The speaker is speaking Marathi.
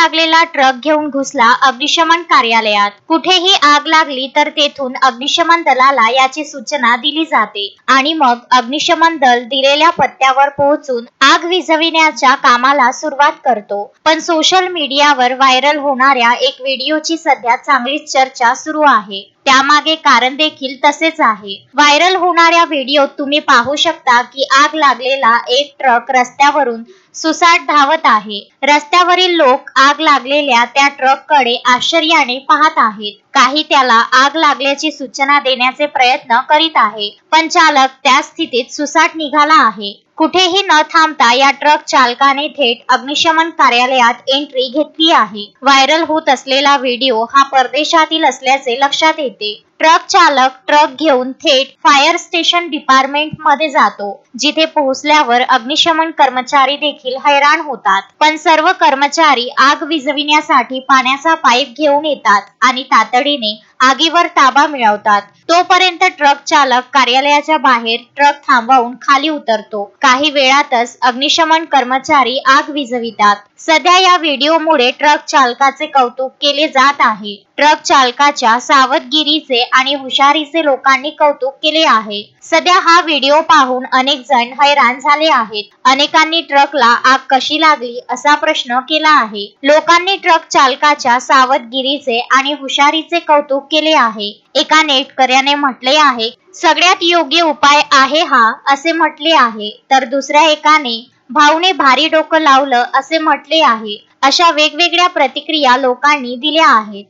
लागलेला ट्रक घेऊन घुसला अग्निशमन कार्यालयात. कुठेही आग लागली तर तेथून अग्निशमन दलाला याची सूचना दिली जाते. आणि मग अग्निशमन दल दिलेल्या पत्त्यावर पोहोचून आग विझविण्याच्या कामाला सुरुवात करतो. पण सोशल मीडियावर व्हायरल होणाऱ्या एक व्हिडिओची सध्या चांगलीच चर्चा सुरू आहे. त्यामागे कारण देखील तसेच आहे. व्हायरल होणाऱ्या व्हिडिओत तुम्ही पाहू शकता की आग लागलेला एक ट्रक रस्त्यावरून सुसाट धावत आहे. रस्त्यावरील लोक आग लागलेल्या त्या ट्रककडे आश्चर्याने पाहत आहेत. काही त्याला आग लागल्याची सूचना देण्याचे प्रयत्न करीत आहे पण चालक त्या स्थितीत सुसाट निघाला आहे. कुठेही न थांबता या ट्रक चालकाने थेट अग्निशमन कार्यालयात एंट्री घेतली आहे. व्हायरल होत असलेला व्हिडिओ हा परदेशातील असल्याचे लक्षात येते. ट्रक चालक ट्रक घेऊन थेट फायर स्टेशन डिपार्टमेंटमध्ये जातो जिथे पोहोचल्यावर अग्निशमन कर्मचारी देखील हैराण होतात. पण सर्व कर्मचारी आग विझविण्यासाठी पाण्याचा पाईप घेऊन येतात आणि तातडीने आगीवर ताबा मिळवतात. तोपर्यंत ट्रक चालक कार्यालयाच्या बाहेर ट्रक थांबवून खाली उतरतो. काही वेळातच अग्निशमन कर्मचारी आग विझवितात. सध्या या व्हिडिओमुळे ट्रक चालकाचे कौतुक केले जात आहे. ट्रक चालकाच्या सावधगिरीचे आणि हुशारीचे लोकांनी कौतुक केले आहे. सध्या हा व्हिडिओ पाहून अनेक जण हैराण झाले आहेत. अनेकांनी ट्रकला आग कशी लागली असा प्रश्न केला आहे. लोकांनी ट्रक चालकाच्या सावधगिरीचे आणि हुशारीचे कौतुक केले आहे. एका नेटकऱ्याने म्हटले आहे सगळ्यात योग्य उपाय आहे हा असे म्हटले आहे. तर दुसऱ्या एकाने भाऊने भारी डोकं लावलं असे म्हटले आहे. अशा वेगवेगळ्या प्रतिक्रिया लोकांनी दिल्या आहेत.